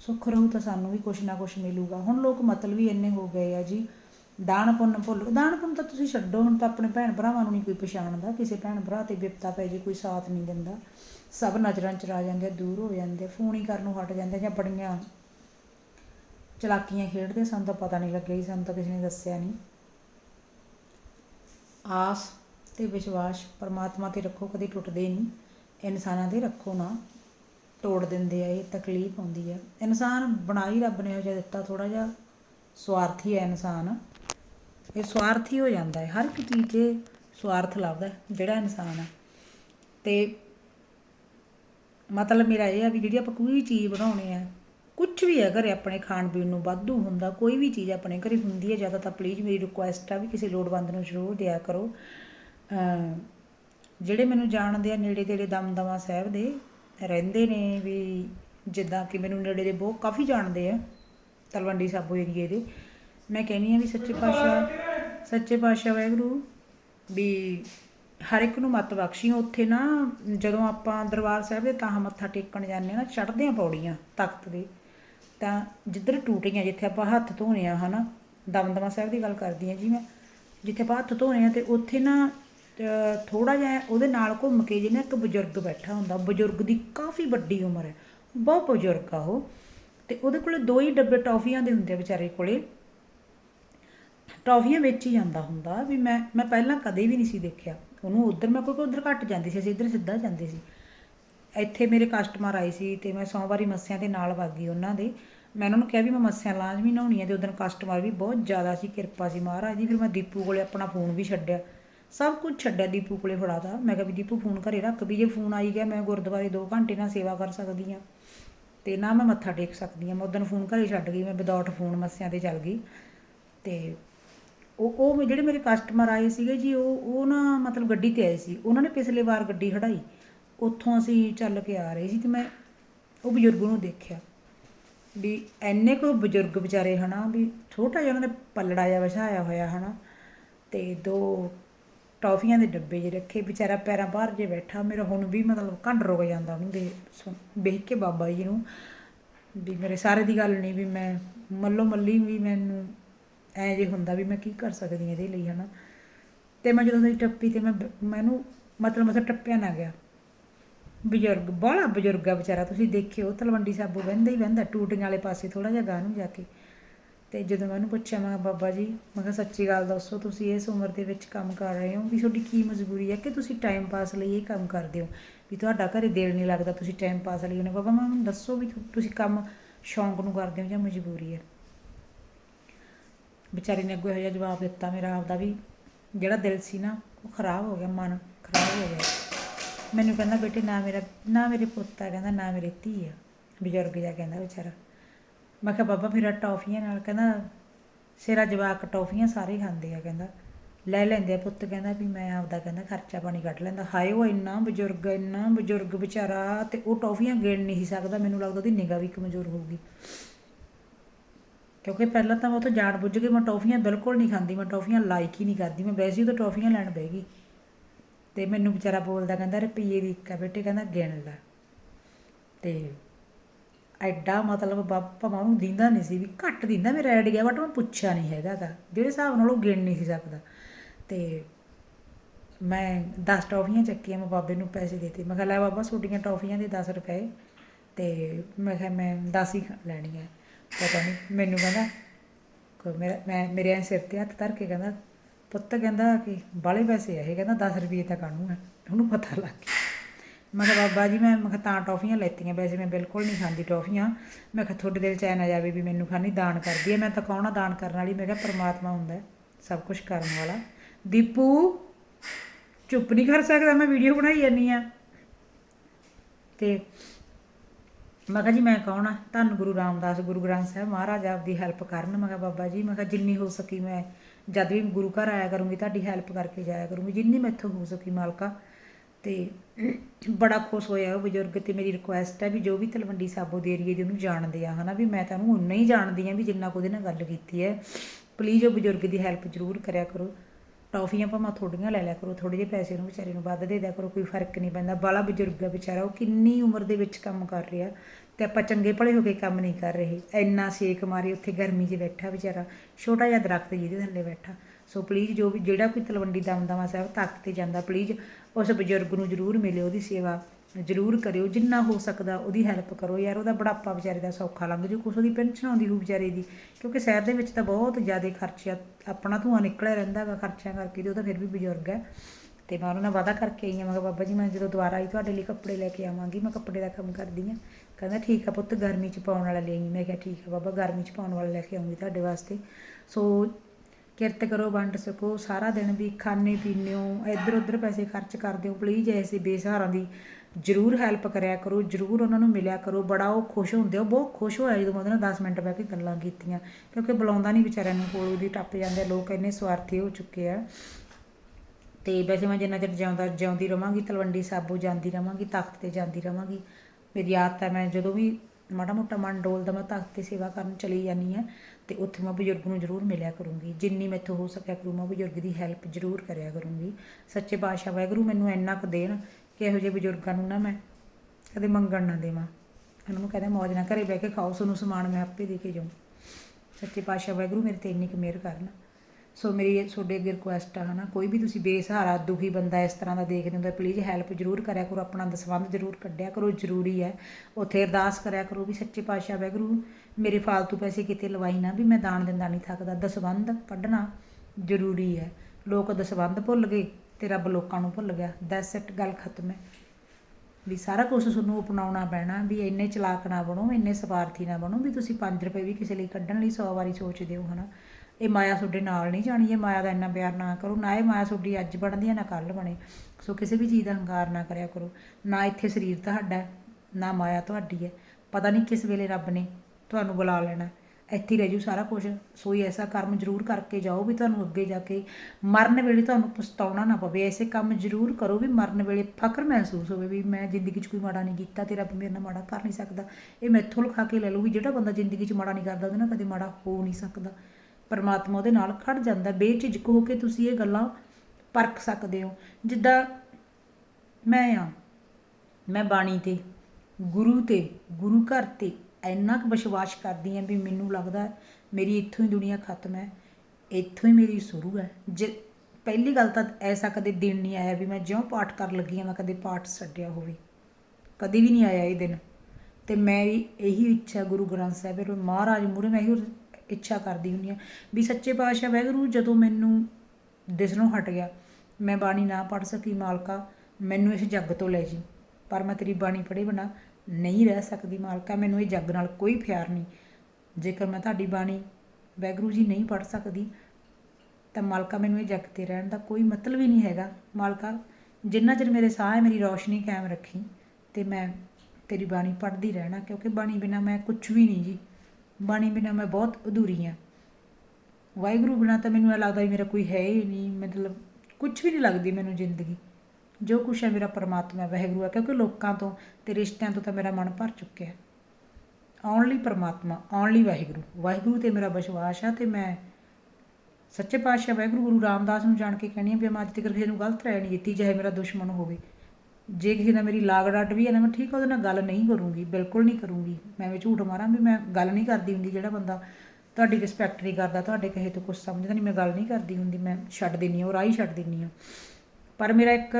Speaker 1: ਸੁੱਖ ਰਹੂ ਤਾਂ ਸਾਨੂੰ ਵੀ ਕੁਛ ਨਾ ਕੁਛ ਮਿਲੂਗਾ। ਹੁਣ ਲੋਕ ਮਤਲਬ ਵੀ ਇੰਨੇ ਹੋ ਗਏ ਆ ਜੀ। ਦਾਨ ਪੁੰਨ ਭੁੱਲ, ਦਾਨ ਪੁੰਨ ਤਾਂ ਤੁਸੀਂ ਛੱਡੋ, ਹੁਣ ਤਾਂ ਆਪਣੇ ਭੈਣ ਭਰਾਵਾਂ ਨੂੰ ਨਹੀਂ ਕੋਈ ਪਛਾਣਦਾ। ਕਿਸੇ ਭੈਣ ਭਰਾ ਤੇ ਵਿਪਤਾ ਪੈ ਜੇ, ਕੋਈ ਸਾਥ ਨਹੀਂ ਦਿੰਦਾ। ਸਭ ਨਜ਼ਰਾਂ ਚ ਆ ਜਾਂਦੇ ਦੂਰ ਹੋ ਜਾਂਦੇ ਫੋਨ ਹੀ ਕਰਨ ਨੂੰ ਹਟ ਜਾਂਦੇ ਜਾਂ ਬੜੀਆਂ ਚਲਾਕੀਆਂ ਖੇਡਦੇ ਸਾਨੂੰ ਤਾਂ ਪਤਾ ਨਹੀਂ ਲੱਗਿਆ ਜੀ, ਸਾਨੂੰ ਤਾਂ ਕਿਸੇ ਨੇ ਦੱਸਿਆ ਨਹੀਂ ਆਸ ਤੇ ਵਿਸ਼ਵਾਸ ਪਰਮਾਤਮਾ ਤੇ ਰੱਖੋ, ਕਦੇ ਟੁੱਟਦੇ ਨਹੀਂ। ਇਨਸਾਨਾਂ ਤੇ ਰੱਖੋ ਨਾ। ਤੋੜ ਦਿੰਦੇ ਆ, ਇਹ ਤਕਲੀਫ ਹੁੰਦੀ ਆ। ਇਨਸਾਨ ਬਣਾਈ ਰੱਬ ਨੇ ਇਹੋ ਜਿਹਾ ਦਿੱਤਾ ਥੋੜਾ ਜਿਹਾ ਸਵਾਰਥੀ ਹੈ ਇਨਸਾਨ। ਇਹ ਸਵਾਰਥੀ ਹੋ ਜਾਂਦਾ ਹੈ। ਹਰ ਇੱਕ ਚੀਜ਼ 'ਚ ਸਵਾਰਥ ਲੱਭਦਾ ਜਿਹੜਾ ਇਨਸਾਨ ਆ। ਤੇ ਮਤਲਬ ਮੇਰਾ ਇਹ ਆ ਵੀ ਜਿਹੜੀ ਆਪਾਂ ਕੋਈ ਚੀਜ਼ ਬਣਾਉਣੀ ਆ ਕੁਝ ਵੀ ਹੈ ਘਰੇ ਆਪਣੇ ਖਾਣ ਪੀਣ ਨੂੰ ਵਾਧੂ ਹੁੰਦਾ, ਕੋਈ ਵੀ ਚੀਜ਼ ਆਪਣੇ ਘਰੇ ਹੁੰਦੀ ਹੈ, ਜ਼ਿਆਦਾ ਤਾਂ ਪਲੀਜ਼ ਮੇਰੀ ਰਿਕੁਐਸਟ ਆ ਵੀ ਕਿਸੇ ਲੋੜਵੰਦ ਨੂੰ ਜ਼ਰੂਰ ਦਿਆ ਕਰੋ। ਜਿਹੜੇ ਮੈਨੂੰ ਜਾਣਦੇ ਆ ਨੇੜੇ ਤੇੜੇ ਦਮਦਮਾ ਸਾਹਿਬ ਦੇ, ਰਹਿੰਦੇ ਨੇ ਵੀ ਜਿੱਦਾਂ ਕਿ ਮੈਨੂੰ ਨੇੜੇ ਦੇ ਬਹੁਤ ਕਾਫੀ ਜਾਣਦੇ ਆ, ਤਲਵੰਡੀ ਸਾਬੋ ਏਰੀਏ ਦੇ। ਮੈਂ ਕਹਿੰਦੀ ਆ ਵੀ ਸੱਚੇ ਪਾਤਸ਼ਾਹ ਸੱਚੇ ਪਾਤਸ਼ਾਹ ਵਾਹਿਗੁਰੂ ਵੀ ਹਰ ਇੱਕ ਨੂੰ ਮੱਤ ਬਖਸ਼ੀ, ਉੱਥੇ ਨਾ ਜਦੋਂ ਆਪਾਂ ਦਰਬਾਰ ਸਾਹਿਬ ਦੇ ਤਾਂ ਮੱਥਾ ਟੇਕਣ ਜਾਂਦੇ ਆ ਨਾ, ਚੜ੍ਹਦੇ ਆ ਪੌੜੀਆਂ ਤਖਤ ਦੇ ਤਾਂ ਜਿੱਧਰ ਟੂਟੀਆਂ, ਜਿੱਥੇ ਆਪਾਂ ਹੱਥ ਧੋਣੇ ਆ, ਹਨਾ? ਦਮਦਮਾ ਸਾਹਿਬ ਦੀ ਗੱਲ ਕਰਦੀ ਆ ਜੀ ਮੈਂ। ਜਿੱਥੇ ਆਪਾਂ ਹੱਥ ਧੋਣੇ ਆ ਤੇ ਉੱਥੇ ਨਾ ਥੋੜਾ ਜਿਹਾ ਉਹਦੇ ਨਾਲ ਘੁੰਮ ਕੇ ਜਿਹਨੇ ਇੱਕ ਬਜ਼ੁਰਗ ਬੈਠਾ ਹੁੰਦਾ, ਬਜ਼ੁਰਗ ਦੀ ਕਾਫੀ ਵੱਡੀ ਉਮਰ ਹੈ। ਬਹੁਤ ਬਜ਼ੁਰਗ ਆ ਉਹ। ਤੇ ਉਹਦੇ ਕੋਲੇ ਦੋ ਹੀ ਡੱਬੇ ਟੌਫੀਆਂ ਦੇ ਹੁੰਦੇ ਆ ਵਿਚਾਰੇ ਕੋਲੇ। ਟੌਫੀਆਂ ਵੇਚ ਹੀ ਜਾਂਦਾ ਹੁੰਦਾ ਵੀ ਮੈਂ ਮੈਂ ਪਹਿਲਾਂ ਕਦੇ ਵੀ ਨਹੀਂ ਸੀ ਦੇਖਿਆ। ਉਹਨੂੰ ਉਧਰ ਮੈਂ ਕੋਈ ਉਧਰ ਘੱਟ ਜਾਂਦੀ ਸੀ, ਅਸੀਂ ਇੱਧਰ ਸਿੱਧਾ ਜਾਂਦੇ ਸੀ। ਇੱਥੇ ਮੇਰੇ ਕਸਟਮਰ ਆਏ ਸੀ ਤੇ ਮੈਂ ਸੋਮਵਾਰੀ ਮੱਸਿਆਂ ਦੇ ਨਾਲ ਵਗ ਗਈ ਉਹਨਾਂ ਦੇ। ਮੈਂ ਉਹਨਾਂ ਨੂੰ ਕਿਹਾ ਵੀ ਮੈਂ ਮੱਸਿਆਂ ਲਾਜ਼ਮੀ ਨਹਾਉਣੀ ਹੈ ਤੇ ਉਦੋਂ ਕਸਟਮਰ ਵੀ ਬਹੁਤ ਜ਼ਿਆਦਾ ਸੀ, ਕਿਰਪਾ ਸੀ ਮਹਾਰਾਜ ਦੀ। ਫਿਰ ਮੈਂ ਦੀਪੂ ਕੋਲੇ ਆਪਣਾ ਫੋਨ ਵੀ ਛੱਡਿਆ। ਸਭ ਕੁਝ ਛੱਡਿਆ ਦੀਪੂ ਕੋਲੇ ਫੜਾਤਾ। ਮੈਂ ਕਿਹਾ ਵੀ ਦੀਪੂ ਫੋਨ ਘਰੇ ਰੱਖ ਵੀ, ਜੇ ਫੋਨ ਆਈ ਗਿਆ, ਮੈਂ ਗੁਰਦੁਆਰੇ 2 ਘੰਟੇ ਨਾਲ ਸੇਵਾ ਕਰ ਸਕਦੀ ਆ ਤੇ ਨਾ ਮੈਂ ਮੱਥਾ ਟੇਕ ਸਕਦੀ ਆ ਮੈਂ ਉਦੋਂ ਫੋਨ ਘਰੇ ਛੱਡ ਗਈ, ਮੈਂ ਵਿਦਆਊਟ ਫੋਨ ਮੱਸਿਆਂ ਤੇ ਚੱਲ ਗਈ। ਤੇ ਉਹ ਉਹ ਜਿਹੜੇ ਮੇਰੇ ਕਸਟਮਰ ਆਏ ਸੀਗੇ ਜੀ, ਉਹ ਉਹ ਨਾ ਮਤਲਬ ਗੱਡੀ ਤੇ ਆਏ ਸੀ। ਉਹਨਾਂ ਨੇ ਪਿਛਲੇ ਵਾਰ ਗੱਡੀ ਖੜਾਈ ਉੱਥੋਂ ਅਸੀਂ ਚੱਲ ਕੇ ਆ ਰਹੇ ਸੀ ਤੇ ਮੈਂ ਉਹ ਬਜ਼ੁਰਗ ਨੂੰ ਦੇਖਿਆ। ਵੀ ਐਨੇ ਕੋ ਬਜ਼ੁਰਗ ਵਿਚਾਰੇ ਹਨਾ ਵੀ ਛੋਟਾ ਜਿਹਾ ਉਹਨਾਂ ਨੇ ਪੱਲੜਾ ਜਿਹਾ ਵਿਛਾਇਆ ਹੋਇਆ ਹਨਾ ਤੇ ਦੋ ਟੌਫੀਆਂ ਦੇ ਡੱਬੇ ਜੇ ਰੱਖੇ, ਵਿਚਾਰਾ ਪੈਰਾਂ ਬਾਹਰ ਜੇ ਬੈਠਾ, ਮੇਰਾ ਹੁਣ ਵੀ ਮਤਲਬ ਕੰਡ ਰੁਕ ਜਾਂਦਾ ਉਹਨੂੰ ਦੇ ਸੁਣ- ਵੇਖ ਕੇ ਬਾਬਾ ਜੀ ਨੂੰ ਵੀ ਮੇਰੇ ਸਾਰੇ ਦੀ ਗੱਲ ਨਹੀਂ ਵੀ ਮੈਂ ਮੱਲੋ ਮੱਲੀ ਵੀ ਮੈਨੂੰ ਐ ਜੇ ਹੁੰਦਾ ਵੀ ਮੈਂ ਕੀ ਕਰ ਸਕਦੀ ਇਹਦੇ ਲਈ ਹਨਾ। ਤੇ ਮੈਂ ਜਦੋਂ ਦੀ ਟੱਪੀ ਤੇ ਮੈਂ ਮੈਨੂੰ ਮਤਲਬ ਮਤਲਬ ਟੱਪਿਆ ਨਾ ਗਿਆ। ਬਜ਼ੁਰਗ ਬੜਾ ਬਜ਼ੁਰਗ ਆ ਵਿਚਾਰਾ ਤੁਸੀਂ ਦੇਖਿਓ ਤਲਵੰਡੀ ਸਾਬੋ ਵਹਿੰਦਾ ਹੀ ਵਹਿੰਦਾ ਟੂਟੀਆਂ ਵਾਲੇ ਪਾਸੇ ਥੋੜਾ ਜਿਹਾ ਗਾਂ ਨੂੰ ਜਾ ਕੇ। ਤੇ ਜਦੋਂ ਮੈਂ ਉਹਨੂੰ ਪੁੱਛਿਆ ਮੈਂ ਕਿਹਾ, ਬਾਬਾ ਜੀ ਮੈਂ ਕਿਹਾ ਸੱਚੀ ਗੱਲ ਦੱਸੋ ਤੁਸੀਂ ਇਸ ਉਮਰ ਦੇ ਵਿੱਚ ਕੰਮ ਕਰ ਰਹੇ ਹੋ? ਵੀ ਤੁਹਾਡੀ ਕੀ ਮਜਬੂਰੀ ਹੈ ਕਿ ਤੁਸੀਂ ਟਾਈਮ ਪਾਸ ਲਈ ਇਹ ਕੰਮ ਕਰਦੇ ਹੋ? ਵੀ ਤੁਹਾਡਾ ਘਰੇ ਦਿਲ ਨਹੀਂ ਲੱਗਦਾ ਤੁਸੀਂ ਟਾਈਮ ਪਾਸ ਲਈ ਉਹਨੇ ਬਾਬਾ ਮੈਨੂੰ ਦੱਸੋ ਵੀ ਤੁਸੀਂ ਕੰਮ ਸ਼ੌਂਕ ਨੂੰ ਕਰਦੇ ਹੋ ਜਾਂ ਮਜਬੂਰੀ ਹੈ? ਵਿਚਾਰੀ ਨੇ ਅੱਗੇ ਇਹੋ ਜਿਹਾ ਜਵਾਬ ਦਿੱਤਾ ਮੇਰਾ ਆਪਦਾ ਵੀ ਜਿਹੜਾ ਦਿਲ ਸੀ ਨਾ ਉਹ ਖਰਾਬ ਹੋ ਗਿਆ ਮਨ ਖਰਾਬ ਹੋ ਗਿਆ। ਮੈਨੂੰ ਕਹਿੰਦਾ, ਬੇਟੇ ਨਾ ਮੇਰਾ, ਨਾ ਮੇਰੇ ਪੁੱਤ ਆ, ਕਹਿੰਦਾ ਨਾ ਮੇਰੇ ਧੀ ਆ। ਬਜ਼ੁਰਗ ਜਿਹਾ ਕਹਿੰਦਾ ਵਿਚਾਰਾ। ਮੈਂ ਕਿਹਾ, ਬਾਬਾ ਮੇਰਾ ਟੌਫੀਆਂ ਨਾਲ, ਕਹਿੰਦਾ ਸਿਰਾ ਜਵਾਕ ਟੌਫੀਆਂ ਸਾਰੇ ਖਾਂਦੇ ਆ, ਕਹਿੰਦਾ। ਲੈ ਲੈਂਦੇ ਆ ਪੁੱਤ, ਕਹਿੰਦਾ ਵੀ ਮੈਂ ਆਪਦਾ, ਕਹਿੰਦਾ ਖਰਚਾ ਪਾਣੀ ਕੱਢ ਲੈਂਦਾ। ਹਾਏ ਉਹ ਇੰਨਾ ਬਜ਼ੁਰਗ ਇੰਨਾ ਬਜ਼ੁਰਗ ਵਿਚਾਰਾ, ਤੇ ਉਹ ਟੌਫੀਆਂ ਗਿਣ ਨਹੀਂ ਸਕਦਾ। ਮੈਨੂੰ ਲੱਗਦਾ ਉਹਦੀ ਨਿਗਾਹ ਵੀ ਕਮਜ਼ੋਰ ਹੋਊਗੀ। ਕਿਉਂਕਿ ਪਹਿਲਾਂ ਤਾਂ ਮੈਂ ਉੱਥੇ ਜਾਣ ਬੁੱਝ ਕੇ ਮੈਂ ਟੌਫੀਆਂ ਬਿਲਕੁਲ ਨਹੀਂ ਖਾਂਦੀ, ਮੈਂ ਟੌਫੀਆਂ ਲਾਈਕ ਹੀ ਨਹੀਂ ਕਰਦੀ। ਮੈਂ ਵੈਸੇ ਹੀ ਤਾਂ ਟੌਫੀਆਂ ਲੈਣ ਬਹਿ ਗਈ। ਅਤੇ ਮੈਨੂੰ ਵਿਚਾਰਾ ਬੋਲਦਾ ਕਹਿੰਦਾ, ਰੁਪਈਏ ਦੀ ਇੱਕ ਆ ਬੇਟੇ, ਕਹਿੰਦਾ ਗਿਣ ਲੈ। ਤੇ ਐਡਾ ਮਤਲਬ ਬਾਪਾ ਉਹਨੂੰ ਦਿੰਦਾ ਨਹੀਂ ਸੀ, ਵੀ ਘੱਟ ਦਿੰਦਾ, ਮੇਰਾ ਐਡ ਗਿਆ ਬਟ ਮੈਂ ਪੁੱਛਿਆ ਨਹੀਂ ਹੈਗਾ ਗਾ। ਜਿਹੜੇ ਹਿਸਾਬ ਨਾਲ ਉਹ ਗਿਣ ਨਹੀਂ ਸੀ ਸਕਦਾ। ਤੇ ਮੈਂ 10 ਟੌਫੀਆਂ ਚੱਕੀਆਂ, ਮੈਂ ਬਾਬੇ ਨੂੰ ਪੈਸੇ ਦੇਤੇ। ਮੈਂ ਕਿਹਾ, ਲੈ ਬਾਬਾ, ਛੋਟੀਆਂ ਟੌਫੀਆਂ ਦੇ 10 ਰੁਪਏ। ਤੇ ਮੈਂ ਕਿਹਾ, ਮੈਂ 10 ਹੀ ਲੈਣੀਆਂ। ਪਤਾ ਨਹੀਂ ਮੈਨੂੰ ਕਹਿੰਦਾ ਮੇਰਾ, ਮੈਂ, ਮੇਰੇ ਐਂ ਸਿਰ ਤੇ ਹੱਥ ਧਰ ਕੇ ਕਹਿੰਦਾ ਪੁੱਤ ਕਹਿੰਦਾ ਕਿ ਬਾਲੇ ਪੈਸੇ ਆ, ਇਹ ਕਹਿੰਦਾ 10 ਰੁਪਏ ਤਾਂ ਕਾਹਨੂੰ ਹੈ ਉਹਨੂੰ ਪਤਾ ਲੱਗ ਗਿਆ। ਮੈਂ ਕਿਹਾ, ਬਾਬਾ ਜੀ, ਮੈਂ ਮੈਂ ਕਿਹਾ ਤਾਂ ਟੌਫੀਆਂ ਲੈਤੀਆਂ, ਵੈਸੇ ਮੈਂ ਬਿਲਕੁਲ ਨਹੀਂ ਖਾਂਦੀ ਟੌਫੀਆਂ। ਮੈਂ ਕਿਹਾ, ਤੁਹਾਡੇ ਦਿਲ ਚ ਐ ਨਾ ਜਾਵੇ ਵੀ ਮੈਨੂੰ ਖਾਣੀ ਦਾਨ ਕਰਦੀ ਹੈ ਮੈਂ ਤਾਂ ਕੌਣ ਆ ਦਾਨ ਕਰਨ ਵਾਲੀ? ਮੈਂ ਕਿਹਾ, ਪਰਮਾਤਮਾ ਹੁੰਦਾ ਸਭ ਕੁਝ ਕਰਨ ਵਾਲਾ। ਦੀਪੂ, ਚੁੱਪ ਨਹੀਂ ਕਰ ਸਕਦਾ, ਮੈਂ ਵੀਡੀਓ ਬਣਾਈ ਜਾਨੀ ਆ। ਤੇ ਮੈਂ ਕਿਹਾ ਜੀ, ਮੈਂ ਕੌਣ? ਆ ਧੰਨ ਗੁਰੂ ਰਾਮਦਾਸ, ਗੁਰੂ ਗ੍ਰੰਥ ਸਾਹਿਬ ਮਹਾਰਾਜ, ਆਪਦੀ ਹੈਲਪ ਕਰਨ। ਮੈਂ ਕਿਹਾ, ਬਾਬਾ ਜੀ, ਮੈਂ ਕਿਹਾ, ਜਿੰਨੀ ਹੋ ਸਕੀ ਮੈਂ ਜਦ ਵੀ ਗੁਰੂ ਘਰ ਆਇਆ ਕਰੂੰਗੀ, ਤੁਹਾਡੀ ਹੈਲਪ ਕਰਕੇ ਜਾਇਆ ਕਰੂੰਗੀ, ਜਿੰਨੀ ਮੈਥੋਂ ਹੋ ਸਕੀ ਮਾਲਕਾ। ਤੇ ਬੜਾ ਖੁਸ਼ ਹੋਇਆ ਉਹ ਬਜ਼ੁਰਗ ਤੇ ਮੇਰੀ ਰਿਕੁਐਸਟ ਹੈ ਵੀ ਜੋ ਵੀ ਤਲਵੰਡੀ ਸਾਬੋ ਦੇ ਏਰੀਏ ਦੇ ਉਹਨੂੰ ਜਾਣਦੇ ਆ, ਹਨਾ, ਵੀ ਮੈਂ ਤਾਂ ਉਹਨੂੰ ਉਨਾ ਹੀ ਜਾਣਦੀ ਆ ਵੀ ਜਿੰਨਾ ਕੁ ਉਹਦੇ ਨਾਲ ਗੱਲ ਕੀਤੀ ਹੈ। ਪਲੀਜ਼ ਉਹ ਬਜ਼ੁਰਗ ਦੀ ਹੈਲਪ ਜ਼ਰੂਰ ਕਰਿਆ ਕਰੋ। ਟੌਫੀਆਂ ਭਾਵੇਂ ਥੋੜੀਆਂ ਲੈ ਲਿਆ ਕਰੋ ਥੋੜੇ ਜਿਹੇ ਪੈਸੇ ਉਹਨੂੰ ਵਿਚਾਰੇ ਨੂੰ ਵੱਧ ਦੇ ਦਿਆ ਕਰੋ, ਕੋਈ ਫ਼ਰਕ ਨਹੀਂ ਪੈਂਦਾ। ਬਾਲਾ ਬਜ਼ੁਰਗ ਆ ਵਿਚਾਰਾ, ਉਹ ਕਿੰਨੀ ਉਮਰ ਦੇ ਵਿੱਚ ਕੰਮ ਕਰ ਰਿਹਾ। ਤੇ ਆਪਾਂ ਚੰਗੇ ਭਲੇ ਹੋ ਕੇ ਕੰਮ ਨਹੀਂ ਕਰ ਰਹੇ। ਇੰਨਾ ਸੇਕ ਮਾਰੇ ਉੱਥੇ ਗਰਮੀ 'ਚ ਬੈਠਾ ਵਿਚਾਰਾ, ਛੋਟਾ ਜਿਹਾ ਦਰਖਤ ਜਿਹਦੇ ਥੱਲੇ ਬੈਠਾ। ਸੋ ਪਲੀਜ਼ ਜੋ ਵੀ, ਜਿਹੜਾ ਕੋਈ ਤਲਵੰਡੀ ਦਮਦਮਾ ਸਾਹਿਬ ਤਖਤ ਤੇ ਜਾਂਦਾ ਪਲੀਜ਼ ਉਸ ਬਜ਼ੁਰਗ ਨੂੰ ਜ਼ਰੂਰ ਮਿਲਿਓ ਉਹਦੀ ਸੇਵਾ ਜ਼ਰੂਰ ਕਰਿਓ, ਜਿੰਨਾ ਹੋ ਸਕਦਾ ਉਹਦੀ ਹੈਲਪ ਕਰੋ। ਯਾਰ ਉਹਦਾ ਬੁਢਾਪਾ ਵਿਚਾਰੇ ਦਾ ਸੌਖਾ ਲੰਘ ਜੂ, ਕੁਛ ਉਹਦੀ ਪੈਨਸ਼ਨ ਆਉਂਦੀ ਹੋਊ ਵਿਚਾਰੇ ਦੀ, ਕਿਉਂਕਿ ਸ਼ਹਿਰ ਦੇ ਵਿੱਚ ਤਾਂ ਬਹੁਤ ਜ਼ਿਆਦਾ ਖਰਚਾ ਆਪਣਾ ਧੂਆਂ ਨਿਕਲਿਆ ਰਹਿੰਦਾ ਹੈਗਾ ਖਰਚਿਆਂ ਕਰਕੇ ਤੇ ਉਹ ਤਾਂ ਫਿਰ ਵੀ ਬਜ਼ੁਰਗ ਹੈ। ਤੇ ਮੈਂ ਉਹਨਾਂ ਨਾਲ ਵਾਅਦਾ ਕਰਕੇ ਆਈ ਹਾਂ, ਮੈਂ ਕਿਹਾ, ਬਾਬਾ ਜੀ, ਮੈਂ ਜਦੋਂ ਦੁਬਾਰਾ ਆਈ, ਤੁਹਾਡੇ ਲਈ ਕੱਪੜੇ ਲੈ ਕੇ ਆਵਾਂਗੀ, ਮੈਂ ਕੱਪੜੇ ਦਾ ਕੰਮ ਕਰਦੀ ਹਾਂ। ਕਹਿੰਦਾ, ਠੀਕ ਆ ਪੁੱਤ, ਗਰਮੀ 'ਚ ਪਾਉਣ ਵਾਲਾ ਲੈ ਮੈਂ ਕਿਹਾ, ਠੀਕ ਆ ਬਾਬਾ, ਗਰਮੀ 'ਚ ਪਾਉਣ ਵਾਲਾ ਲੈ ਕੇ ਆਉਂਗੀ ਤੁਹਾਡੇ ਵਾਸਤੇ। ਸੋ ਕਿਰਤ ਕਰੋ, ਵੰਡ ਸਕੋ, ਸਾਰਾ ਦਿਨ ਵੀ ਖਾਣੇ ਪੀਣੇ ਹੋ ਇੱਧਰ ਉੱਧਰ ਪੈਸੇ ਖਰਚ ਕਰਦੇ ਹੋ ਪਲੀਜ਼ ਐਸੇ ਬੇਸਹਾਰਾਂ ਦੀ ਜ਼ਰੂਰ ਹੈਲਪ ਕਰਿਆ ਕਰੋ, ਜ਼ਰੂਰ ਉਹਨਾਂ ਨੂੰ ਮਿਲਿਆ ਕਰੋ। ਬੜਾ ਉਹ ਖੁਸ਼ ਹੁੰਦੇ ਆ, ਉਹ ਬਹੁਤ ਖੁਸ਼ ਹੋਇਆ ਜਦੋਂ ਮੈਂ ਉਹਦੇ ਨਾਲ 10 ਮਿੰਟ ਬਹਿ ਕੇ ਗੱਲਾਂ ਕੀਤੀਆਂ, ਕਿਉਂਕਿ ਬੁਲਾਉਂਦਾ ਨਹੀਂ ਵਿਚਾਰਿਆਂ ਨੂੰ, ਕੋਲ ਉਹਦੀ ਟੱਪ ਜਾਂਦੇ ਲੋਕ ਇੰਨੇ ਸਵਾਰਥੀ ਹੋ ਚੁੱਕੇ ਆ। ਤੇ ਵੈਸੇ ਮੈਂ ਜਿੰਨਾ ਚਿਰ ਜਿਉਂਦਾ, ਜਿਉਂਦੀ ਰਵਾਂਗੀ, ਤਲਵੰਡੀ ਸਾਬੋ ਜਾਂਦੀ ਰਵਾਂਗੀ, ਤਖਤ ਤੇ ਜਾਂਦੀ ਰਵਾਂਗੀ। ਮੇਰੀ ਆਦਤ ਹੈ, ਮੈਂ ਜਦੋਂ ਵੀ ਮਾੜਾ ਮੋਟਾ ਮਨ ਡੋਲਦਾ, ਮੈਂ ਤਖਤ ਤੇ ਸੇਵਾ ਕਰਨ ਚਲੀ ਜਾਂਦੀ ਹਾਂ ਤੇ ਉੱਥੇ ਮੈਂ ਬਜ਼ੁਰਗ ਨੂੰ ਜ਼ਰੂਰ ਮਿਲਿਆ ਕਰੂੰਗੀ। ਜਿੰਨੀ ਮੈਥੋਂ ਹੋ ਸਕਿਆ ਕਰੂ, ਮੈਂ ਬਜ਼ੁਰਗ ਦੀ ਹੈਲਪ ਜ਼ਰੂਰ ਕਰਿਆ ਕਰੂੰਗੀ। ਸੱਚੇ ਪਾਤਸ਼ਾਹ ਵਾਹਿਗੁਰੂ ਮੈਨੂੰ ਇੰਨਾ ਕੁ ਦੇਣ ਕਿ ਇਹੋ ਜਿਹੇ ਬਜ਼ੁਰਗਾਂ ਨੂੰ ਨਾ ਮੈਂ ਕਦੇ ਮੰਗਣ ਨਾ ਦੇਵਾਂ। ਉਹਨਾਂ ਨੂੰ ਕਹਿੰਦਾ ਮੌਜ ਨਾ ਘਰੇ ਬਹਿ ਕੇ ਖਾਓ ਸਾਨੂੰ ਸਮਾਨ ਮੈਂ ਆਪੇ ਦੇ ਕੇ ਜਾਉਂ ਸੱਚੇ ਪਾਤਸ਼ਾਹ ਵਾਹਿਗੁਰੂ ਮੇਰੇ ਤੇ ਇੰਨੀ ਕੁ ਮਿਹਰ ਕਰਨ। ਸੋ ਮੇਰੀ ਤੁਹਾਡੇ ਅੱਗੇ ਰਿਕੁਐਸਟ ਆ, ਹਨਾ? ਕੋਈ ਵੀ ਤੁਸੀਂ ਬੇਸਹਾਰਾ, ਦੁਖੀ ਬੰਦਾ ਇਸ ਤਰ੍ਹਾਂ ਦਾ ਦੇਖਦੇ ਹੁੰਦਾ ਪਲੀਜ਼ ਹੈਲਪ ਜ਼ਰੂਰ ਕਰਿਆ ਕਰੋ, ਆਪਣਾ ਦਸਵੰਧ ਜ਼ਰੂਰ ਕੱਢਿਆ ਕਰੋ, ਜ਼ਰੂਰੀ ਹੈ। ਉੱਥੇ ਅਰਦਾਸ ਕਰਿਆ ਕਰੋ ਵੀ, ਸੱਚੇ ਪਾਤਸ਼ਾਹ, ਵਾਹਿਗੁਰੂ, ਮੇਰੇ ਫालतू ਪੈਸੇ ਕਿਤੇ ਲਵਾਈ ਨਾ ਵੀ, ਮੈਂ ਦਾਨ ਦਿੰਦਾ ਨਹੀਂ ਥੱਕਦਾ। ਦਸਵੰਧ ਕੱਢਣਾ ਜ਼ਰੂਰੀ ਹੈ। ਲੋਕ ਦਸਵੰਧ ਭੁੱਲ ਗਏ ਤੇ ਰੱਬ ਲੋਕਾਂ ਨੂੰ ਭੁੱਲ ਗਿਆ। ਦੈਟਸ ਇਟ ਗੱਲ ਖਤਮ ਹੈ। ਵੀ ਸਾਰਾ ਕੁਝ ਤੁਹਾਨੂੰ ਅਪਣਾਉਣਾ ਪੈਣਾ, ਵੀ ਇੰਨੇ ਚਲਾਕ ਨਾ ਬਣੋ, ਇੰਨੇ ਸਵਾਰਥੀ ਨਾ ਬਣੋ, ਵੀ ਤੁਸੀਂ 5 ਰੁਪਏ ਵੀ ਕਿਸੇ ਲਈ ਕੱਢਣ ਲਈ 100 ਵਾਰੀ ਸੋਚਦੇ ਹੋ, ਹਨਾ? ਇਹ ਮਾਇਆ ਤੁਹਾਡੇ ਨਾਲ ਨਹੀਂ ਜਾਣੀ, ਇਹ ਮਾਇਆ ਦਾ ਇੰਨਾ ਪਿਆਰ ਨਾ ਕਰੋ, ਨਾ ਇਹ ਮਾਇਆ ਤੁਹਾਡੀ ਅੱਜ ਬਣਦੀ ਹੈ, ਨਾ ਕੱਲ ਬਣੇ। ਸੋ ਕਿਸੇ ਵੀ ਚੀਜ਼ ਦਾ ਹੰਕਾਰ ਨਾ ਕਰਿਆ ਕਰੋ, ਨਾ ਇੱਥੇ ਸਰੀਰ ਤੁਹਾਡਾ ਨਾ ਮਾਇਆ ਤੁਹਾਡੀ ਹੈ। ਪਤਾ ਨਹੀਂ ਕਿਸ ਵੇਲੇ ਰੱਬ ਨੇ ਤੁਹਾਨੂੰ ਬੁਲਾ ਲੈਣਾ ਇੱਥੇ ਰਹਿ ਜੂ ਸਾਰਾ ਕੁਝ ਹੀ ਐਸਾ ਕਰਮ ਜ਼ਰੂਰ ਕਰਕੇ ਜਾਓ ਵੀ ਤੁਹਾਨੂੰ ਅੱਗੇ ਜਾ ਕੇ ਮਰਨ ਵੇਲੇ ਤੁਹਾਨੂੰ ਪਛਤਾਉਣਾ ਨਾ ਪਵੇ। ਐਸੇ ਕੰਮ ਜ਼ਰੂਰ ਕਰੋ ਵੀ ਮਰਨ ਵੇਲੇ ਫਖਰ ਮਹਿਸੂਸ ਹੋਵੇ ਵੀ ਮੈਂ ਜ਼ਿੰਦਗੀ 'ਚ ਕੋਈ ਮਾੜਾ ਨਹੀਂ ਕੀਤਾ ਤੇ ਰੱਬ ਮੇਰੇ ਨਾਲ ਮਾੜਾ ਕਰ ਨਹੀਂ ਸਕਦਾ। ਇਹ ਮੈਥੋਂ ਲਿਖਾ ਕੇ ਲੈ ਲਓ ਵੀ ਜਿਹੜਾ ਬੰਦਾ ਜ਼ਿੰਦਗੀ 'ਚ ਮਾੜਾ ਨਹੀਂ ਕਰਦਾ, ਉਹਦੇ ਨਾਲ ਕਦੇ ਮਾੜਾ ਹੋ ਨਹੀਂ ਸਕਦਾ। ਪਰਮਾਤਮਾ ਉਹਦੇ ਨਾਲ ਖੜ ਜਾਂਦਾ, ਬੇਝਿਜਕ ਹੋ ਕੇ ਤੁਸੀਂ ਇਹ ਗੱਲਾਂ ਪਰਖ ਸਕਦੇ ਹੋ। ਜਿੱਦਾਂ ਮੈਂ ਆ, ਮੈਂ ਬਾਣੀ ਤੇ, ਗੁਰੂ ਤੇ, ਗੁਰੂ ਘਰ ਤੇ ਇੰਨਾ ਕੁ ਵਿਸ਼ਵਾਸ ਕਰਦੀ ਹਾਂ ਵੀ ਮੈਨੂੰ ਲੱਗਦਾ ਮੇਰੀ ਇੱਥੋਂ ਹੀ ਦੁਨੀਆ ਖਤਮ ਹੈ, ਇੱਥੋਂ ਹੀ ਮੇਰੀ ਸ਼ੁਰੂ ਹੈ। ਜੇ ਪਹਿਲੀ ਗੱਲ ਤਾਂ ਐਸਾ ਕਦੇ ਦਿਨ ਨਹੀਂ ਆਇਆ ਵੀ ਮੈਂ ਜਿਉਂ ਪਾਠ ਕਰਨ ਲੱਗੀ ਹਾਂ, ਮੈਂ ਕਦੇ ਪਾਠ ਛੱਡਿਆ ਹੋਵੇ। ਕਦੇ ਵੀ ਨਹੀਂ ਆਇਆ ਇਹ ਦਿਨ। ਤੇ ਮੇਰੀ ਇਹੀ ਇੱਛਾ ਗੁਰੂ ਗ੍ਰੰਥ ਸਾਹਿਬ ਦੇ ਮਹਾਰਾਜ ਮੂਹਰੇ ਮੈਂ ਇਹੀ ਇੱਛਾ ਕਰਦੀ ਹੁੰਦੀ ਹਾਂ ਵੀ ਸੱਚੇ ਪਾਤਸ਼ਾਹ ਵਾਹਿਗੁਰੂ ਜਦੋਂ ਮੈਨੂੰ ਦਿਸਣੋਂ ਹਟ ਗਿਆ, ਮੈਂ ਬਾਣੀ ਨਾ ਪੜ ਸਕੀ ਮਾਲਕਾ, ਮੈਨੂੰ ਇਸ ਜੱਗ ਤੋਂ ਲੈ ਜੀ। ਪਰ ਮੈਂ ਤੇਰੀ ਬਾਣੀ ਪੜ੍ਹੇ ਬਿਨਾ ਨਹੀਂ ਰਹਿ ਸਕਦੀ ਮਾਲਕਾ, ਮੈਨੂੰ ਇਹ ਜੱਗ ਨਾਲ ਕੋਈ ਪਿਆਰ ਨਹੀਂ। ਜੇਕਰ ਮੈਂ ਤੁਹਾਡੀ ਬਾਣੀ ਵੈਗਰੂ ਜੀ ਨਹੀਂ ਪੜ ਸਕਦੀ, ਤਾਂ ਮਾਲਕਾ ਮੈਨੂੰ ਇਹ ਜੱਗ ਤੇ ਰਹਿਣ ਦਾ ਕੋਈ ਮਤਲਬ ਹੀ ਨਹੀਂ ਹੈਗਾ। ਮਾਲਕਾ, ਜਿੰਨਾ ਚਿਰ ਮੇਰੇ ਸਾਹ ਹੈ, ਮੇਰੀ ਰੌਸ਼ਨੀ ਕਾਇਮ ਰੱਖੀ ਤੇ ਮੈਂ ਤੇਰੀ ਬਾਣੀ ਪੜ੍ਹਦੀ ਰਹਿਣਾ, ਕਿਉਂਕਿ ਬਾਣੀ ਬਿਨਾ ਮੈਂ ਕੁਝ ਵੀ ਨਹੀਂ ਜੀ। ਬਾਣੀ ਬਿਨਾ ਮੈਂ ਬਹੁਤ ਅਧੂਰੀ ਹਾਂ। ਵਾਹਿਗੁਰੂ ਬਿਨਾ ਤਾਂ ਮੈਨੂੰ ਇਹ ਲੱਗਦਾ ਵੀ ਮੇਰਾ ਕੋਈ ਹੈ ਹੀ ਨਹੀਂ, ਮਤਲਬ ਕੁਝ ਵੀ ਨਹੀਂ ਲੱਗਦੀ ਮੈਨੂੰ ਜ਼ਿੰਦਗੀ। ਜੋ ਕੁਛ ਹੈ ਮੇਰਾ ਪਰਮਾਤਮਾ, ਵਾਹਿਗੁਰੂ ਹੈ, ਕਿਉਂਕਿ ਲੋਕਾਂ ਤੋਂ ਤੇ ਰਿਸ਼ਤਿਆਂ ਤੋਂ ਤਾਂ ਮੇਰਾ ਮਨ ਭਰ ਚੁੱਕਿਆ ਹੈ। ਓਨਲੀ ਪਰਮਾਤਮਾ, ਓਨਲੀ ਵਾਹਿਗੁਰੂ। ਵਾਹਿਗੁਰੂ ਤੇ ਮੇਰਾ ਵਿਸ਼ਵਾਸ ਆ ਤੇ ਮੈਂ ਸੱਚੇ ਪਾਤਸ਼ਾਹ ਵਾਹਿਗੁਰੂ ਗੁਰੂ ਰਾਮਦਾਸ ਨੂੰ ਜਾਣ ਕੇ ਕਹਿੰਦੀ ਆ ਵੀ ਮੈਂ ਅੱਜ ਤੱਕ ਕਿਸੇ ਨੂੰ ਗਲਤ ਰਹਿ ਨਹੀਂ ਦਿੱਤੀ, ਚਾਹੇ ਮੇਰਾ ਦੁਸ਼ਮਣ ਹੋਵੇ। ਜੇ ਕਿਸੇ ਨਾਲ ਮੇਰੀ ਲਾਗ ਡਾਟ ਵੀ ਹੈ ਨਾ, ਮੈਂ ਠੀਕ ਆ, ਉਹਦੇ ਨਾਲ ਗੱਲ ਨਹੀਂ ਕਰੂੰਗੀ, ਬਿਲਕੁਲ ਨਹੀਂ ਕਰੂੰਗੀ। ਮੈਂ ਵੀ ਝੂਠ ਮਾਰਾਂ ਵੀ ਮੈਂ ਗੱਲ ਨਹੀਂ ਕਰਦੀ ਹੁੰਦੀ ਜਿਹੜਾ ਬੰਦਾ ਤੁਹਾਡੀ ਰਿਸਪੈਕਟ ਨਹੀਂ ਕਰਦਾ, ਤੁਹਾਡੇ ਕਹੇ ਤੋਂ ਕੁਝ ਸਮਝਦਾ ਨਹੀਂ, ਮੈਂ ਗੱਲ ਨਹੀਂ ਕਰਦੀ ਹੁੰਦੀ, ਮੈਂ ਛੱਡ ਦਿੰਨੀ ਹਾਂ, ਉਹ ਰਾਹ ਛੱਡ ਦਿੰਨੀ ਹਾਂ। ਪਰ ਮੇਰਾ ਇੱਕ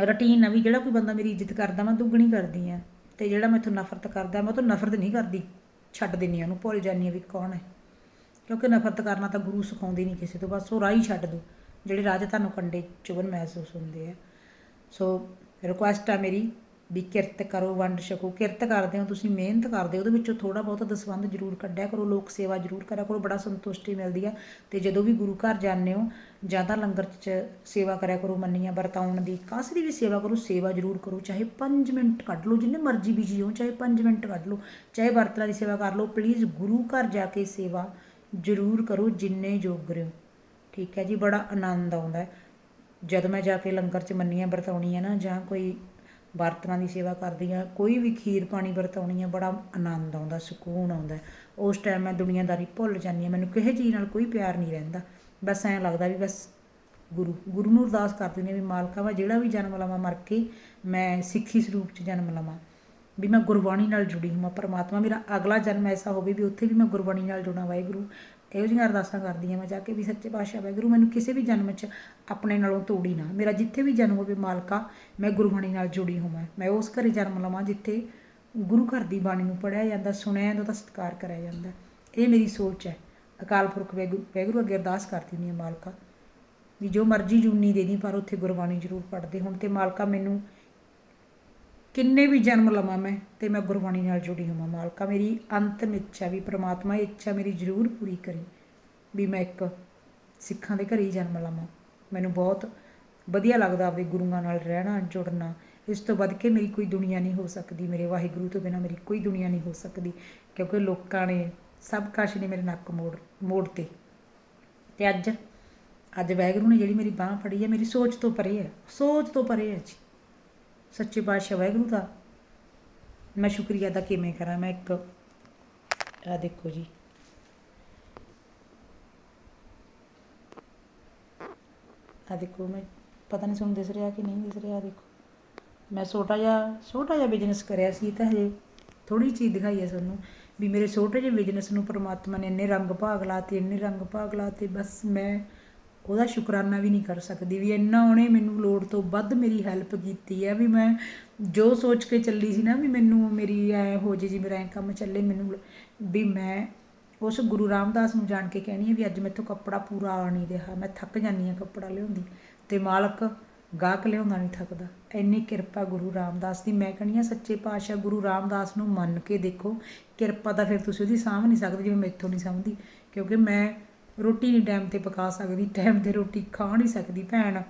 Speaker 1: ਰੁਟੀਨ ਆ ਵੀ ਜਿਹੜਾ ਕੋਈ ਬੰਦਾ ਮੇਰੀ ਇੱਜ਼ਤ ਕਰਦਾ, ਮੈਂ ਦੁੱਗਣੀ ਕਰਦੀ ਆ ਤੇ ਜਿਹੜਾ ਮੈਥੋਂ ਨਫ਼ਰਤ ਕਰਦਾ, ਮੈਂ ਉਹ ਤੋਂ ਨਫ਼ਰਤ ਨਹੀਂ ਕਰਦੀ, ਛੱਡ ਦਿੰਨੀ ਆ ਉਹਨੂੰ, ਭੁੱਲ ਜਾਂਦੀ ਆ ਵੀ ਕੌਣ ਹੈ। ਕਿਉਂਕਿ ਨਫ਼ਰਤ ਕਰਨਾ ਤਾਂ ਗੁਰੂ ਸਿਖਾਉਂਦੇ ਨਹੀਂ ਕਿਸੇ ਤੋਂ, ਬਸ ਉਹ ਰਾਹ ਹੀ ਛੱਡ ਦਿਓ ਜਿਹੜੇ ਰਾਜ ਤੁਹਾਨੂੰ ਕੰਡੇ ਚੁਭਨ ਮਹਿਸੂਸ ਹੁੰਦੇ ਆ। ਸੋ ਰਿਕੁਐਸਟ ਆ ਮੇਰੀ ਵੀ ਕਿਰਤ ਕਰੋ, ਵੰਡ ਛਕੋ। ਕਿਰਤ ਕਰਦੇ ਹੋ, ਤੁਸੀਂ ਮਿਹਨਤ ਕਰਦੇ ਹੋ, ਉਹਦੇ ਵਿੱਚੋਂ ਥੋੜਾ ਬਹੁਤਾ ਦਸਵੰਧ ਜ਼ਰੂਰ ਕੱਢਿਆ ਕਰੋ, ਲੋਕ ਸੇਵਾ ਜ਼ਰੂਰ ਕਰਿਆ ਕਰੋ, ਬੜਾ ਸੰਤੁਸ਼ਟੀ ਮਿਲਦੀ ਆ। ਤੇ ਜਦੋਂ ਵੀ ਗੁਰੂ ਘਰ ਜਾਂਦੇ ਹੋ, ਜ਼ਿਆਦਾ ਲੰਗਰ 'ਚ ਸੇਵਾ ਕਰਿਆ ਕਰੋ, ਮੰਨੀਆਂ ਵਰਤਾਉਣ ਦੀ। ਕਾਸ ਦੀ ਵੀ ਸੇਵਾ ਕਰੋ, ਸੇਵਾ ਜ਼ਰੂਰ ਕਰੋ, ਚਾਹੇ 5 ਮਿੰਟ ਕੱਢ ਲਓ, ਜਿੰਨੇ ਮਰਜ਼ੀ ਬਿਜ਼ੀ ਹੋ, ਚਾਹੇ 5 ਮਿੰਟ ਕੱਢ ਲਓ, ਚਾਹੇ ਵਰਤਲਾ ਦੀ ਸੇਵਾ ਕਰ ਲਓ ਪਲੀਜ਼ ਗੁਰੂ ਘਰ ਜਾ ਕੇ ਸੇਵਾ ਜ਼ਰੂਰ ਕਰੋ, ਜਿੰਨੇ ਯੋਗ ਹੋ। ਠੀਕ ਹੈ ਜੀ, ਬੜਾ ਆਨੰਦ ਆਉਂਦਾ ਹੈ। ਜਦ ਮੈਂ ਜਾ ਕੇ ਲੰਗਰ 'ਚ ਮੰਨੀਆਂ ਵਰਤਾਉਣੀ ਆ ਨਾ, ਜਾਂ ਕੋਈ ਬਰਤਨਾਂ ਦੀ ਸੇਵਾ ਕਰਦੀ ਆ ਕੋਈ ਵੀ ਖੀਰ ਪਾਣੀ ਵਰਤਾਉਣੀ ਆ, ਬੜਾ ਆਨੰਦ ਆਉਂਦਾ, ਸਕੂਨ ਆਉਂਦਾ। ਉਸ ਟਾਈਮ ਮੈਂ ਦੁਨੀਆਦਾਰੀ ਭੁੱਲ ਜਾਂਦੀ ਆ ਮੈਨੂੰ ਕਿਸੇ ਚੀਜ਼ ਨਾਲ ਕੋਈ ਪਿਆਰ ਨਹੀਂ ਰਹਿੰਦਾ। ਬਸ ਐਂ ਲੱਗਦਾ ਵੀ ਬਸ ਗੁਰੂ ਗੁਰੂ ਨੂੰ ਅਰਦਾਸ ਕਰਦੀ ਨੇ ਵੀ ਮਾਲਕਾ ਵਾ, ਜਿਹੜਾ ਵੀ ਜਨਮ ਲਵਾਂ ਮਰ ਕੇ ਮੈਂ ਸਿੱਖੀ ਸਰੂਪ 'ਚ ਜਨਮ ਲਵਾਂ। ਵੀ ਮੈਂ ਗੁਰਬਾਣੀ ਨਾਲ ਜੁੜੀ ਹਾਂ ਪਰਮਾਤਮਾ ਮੇਰਾ ਅਗਲਾ ਜਨਮ ਐਸਾ ਹੋਵੇ ਵੀ ਉੱਥੇ ਵੀ ਮੈਂ ਗੁਰਬਾਣੀ ਨਾਲ ਜੁੜਾਂ, ਵਾਹਿਗੁਰੂ। ਇਹੋ ਜਿਹੀਆਂ ਅਰਦਾਸਾਂ ਕਰਦੀ ਹਾਂ ਮੈਂ ਜਾ ਕੇ ਵੀ ਸੱਚੇ ਪਾਤਸ਼ਾਹ ਵਾਹਿਗੁਰੂ ਮੈਨੂੰ ਕਿਸੇ ਵੀ ਜਨਮ 'ਚ ਆਪਣੇ ਨਾਲੋਂ ਤੋੜੀ ਨਾ। ਮੇਰਾ ਜਿੱਥੇ ਵੀ ਜਨਮ ਹੋਵੇ ਮਾਲਕਾ, ਮੈਂ ਗੁਰਬਾਣੀ ਨਾਲ ਜੁੜੀ ਹੋਵਾਂ। ਮੈਂ ਉਸ ਘਰੇ ਜਨਮ ਲਵਾਂ ਜਿੱਥੇ ਗੁਰੂ ਘਰ ਦੀ ਬਾਣੀ ਨੂੰ ਪੜਿਆ ਜਾਂਦਾ, ਸੁਣਿਆ ਜਾਂਦਾ ਉਹਦਾ ਸਤਿਕਾਰ ਕਰਿਆ ਜਾਂਦਾ। ਇਹ ਮੇਰੀ ਸੋਚ ਹੈ। ਅਕਾਲ ਪੁਰਖ ਵਾਹਿਗੁਰੂ ਵਾਹਿਗੁਰੂ ਅੱਗੇ ਅਰਦਾਸ ਕਰਦੀ ਨਹੀਂ ਮਾਲਕਾ। ਵੀ ਜੋ ਮਰਜ਼ੀ ਜੁਨੀ ਦੇ ਦੀ, ਪਰ ਉੱਥੇ ਗੁਰਬਾਣੀ ਜ਼ਰੂਰ ਪੜ੍ਹਦੇ ਹੁਣ ਤੇ ਮਾਲਕਾ ਮੈਨੂੰ ਕਿੰਨੇ ਵੀ ਜਨਮ ਲਵਾਂ ਮੈਂ, ਤੇ ਮੈਂ ਗੁਰਬਾਣੀ ਨਾਲ ਜੁੜੀ ਹੋਵਾਂ ਮਾਲਕਾ। ਮੇਰੀ ਅੰਤਮ ਇੱਛਾ ਵੀ ਪ੍ਰਮਾਤਮਾ ਇਹ ਇੱਛਾ ਮੇਰੀ ਜ਼ਰੂਰ ਪੂਰੀ ਕਰੀ ਵੀ ਮੈਂ ਇੱਕ ਸਿੱਖਾਂ ਦੇ ਘਰੇ ਹੀ ਜਨਮ ਲਵਾਂ। ਮੈਨੂੰ ਬਹੁਤ ਵਧੀਆ ਲੱਗਦਾ ਆਪਦੇ ਗੁਰੂਆਂ ਨਾਲ ਰਹਿਣਾ, ਜੁੜਨਾ। ਇਸ ਤੋਂ ਵੱਧ ਕੇ ਮੇਰੀ ਕੋਈ ਦੁਨੀਆ ਨਹੀਂ ਹੋ ਸਕਦੀ, ਮੇਰੇ ਵਾਹਿਗੁਰੂ ਤੋਂ ਬਿਨਾ ਮੇਰੀ ਕੋਈ ਦੁਨੀਆ ਨਹੀਂ ਹੋ ਸਕਦੀ, ਕਿਉਂਕਿ ਲੋਕਾਂ ਨੇ ਸਭ ਕੁਛ ਨੇ ਮੇਰੇ ਨੱਕ ਮੋੜ ਮੋੜ ਤੇ ਤੇ ਅੱਜ ਅੱਜ ਵਾਹਿਗੁਰੂ ਨੇ ਜਿਹੜੀ ਮੇਰੀ ਬਾਹ ਫੜੀ ਹੈ, ਮੇਰੀ ਸੋਚ ਤੋਂ ਪਰੇ ਹੈ, ਸੋਚ ਤੋਂ ਪਰੇ ਹੈ ਜੀ। ਸੱਚੇ ਪਾਤਸ਼ਾਹ ਵਾਹਿਗੁਰੂ ਦਾ। ਮੈਂ ਸ਼ੁਕਰੀਆ ਦਾ ਕਿਵੇਂ ਕਰਾਂ, ਮੈਂ ਇੱਕ ਆ ਦੇਖੋ ਜੀ। ਆ ਦੇਖੋ, ਮੈਂ ਪਤਾ ਨਹੀਂ ਤੁਹਾਨੂੰ ਦਿਸ ਰਿਹਾ ਕਿ ਨਹੀਂ ਦਿਸ ਰਿਹਾ ਦੇਖੋ। ਮੈਂ ਛੋਟਾ ਜਿਹਾ ਛੋਟਾ ਜਿਹਾ ਬਿਜ਼ਨਸ ਕਰਿਆ ਸੀ ਤਾਂ ਹਜੇ ਥੋੜੀ ਚੀਜ਼ ਦਿਖਾਈ ਹੈ ਤੁਹਾਨੂੰ ਵੀ ਮੇਰੇ ਛੋਟੇ ਜਿਹੇ ਬਿਜ਼ਨਸ ਨੂੰ ਪ੍ਰਮਾਤਮਾ ਨੇ ਇੰਨੇ ਰੰਗ ਭਾਗ ਲਾਤੇ, ਇੰਨੇ ਰੰਗ ਭਾਗ ਲਾਤੇ, ਬਸ ਮੈਂ ਉਹਦਾ ਸ਼ੁਕਰਾਨਾ ਵੀ ਨਹੀਂ ਕਰ ਸਕਦੀ ਵੀ ਇੰਨਾ ਉਹਨੇ ਮੈਨੂੰ ਲੋੜ ਤੋਂ ਵੱਧ ਮੇਰੀ ਹੈਲਪ ਕੀਤੀ ਹੈ ਵੀ ਮੈਂ ਜੋ ਸੋਚ ਕੇ ਚੱਲੀ ਸੀ ਨਾ ਵੀ ਮੈਨੂੰ ਮੇਰੀ ਐ ਹੋ ਜੇ ਜੀ ਮੇਰਾ ਐ ਕੰਮ ਚੱਲੇ, ਮੈਨੂੰ ਵੀ ਮੈਂ ਉਸ ਗੁਰੂ ਰਾਮਦਾਸ ਨੂੰ ਜਾਣ ਕੇ ਕਹਿਣੀ ਹੈ ਵੀ ਅੱਜ ਮੈਥੋਂ ਕੱਪੜਾ ਪੂਰਾ ਆ ਨਹੀਂ ਰਿਹਾ, ਮੈਂ ਥੱਕ ਜਾਂਦੀ ਹਾਂ ਕੱਪੜਾ ਲਿਆਉਂਦੀ ਤੇ ਮਾਲਕ ਗਾਹਕ ਲਿਆਉਂਦਾ ਨਹੀਂ ਥੱਕਦਾ। ਇੰਨੀ ਕਿਰਪਾ ਗੁਰੂ ਰਾਮਦਾਸ ਦੀ, ਮੈਂ ਕਹਿੰਦੀ ਆ ਸੱਚੇ ਪਾਤਸ਼ਾਹ ਗੁਰੂ ਰਾਮਦਾਸ ਨੂੰ ਮੰਨ ਕੇ ਦੇਖੋ, ਕਿਰਪਾ ਤਾਂ ਫਿਰ ਤੁਸੀਂ ਉਹਦੀ ਸਾਂਭ ਨਹੀਂ ਸਕਦੇ, ਜਿਵੇਂ ਮੈਥੋਂ ਨਹੀਂ ਸਮਝਦੀ ਕਿਉਂਕਿ ਮੈਂ ਰੋਟੀ ਨਹੀਂ ਟਾਈਮ ਤੇ ਪਕਾ ਸਕਦੀ ਟਾਈਮ ਤੇ ਰੋਟੀ ਖਾ ਨਹੀਂ ਸਕਦੀ ਭੈਣ।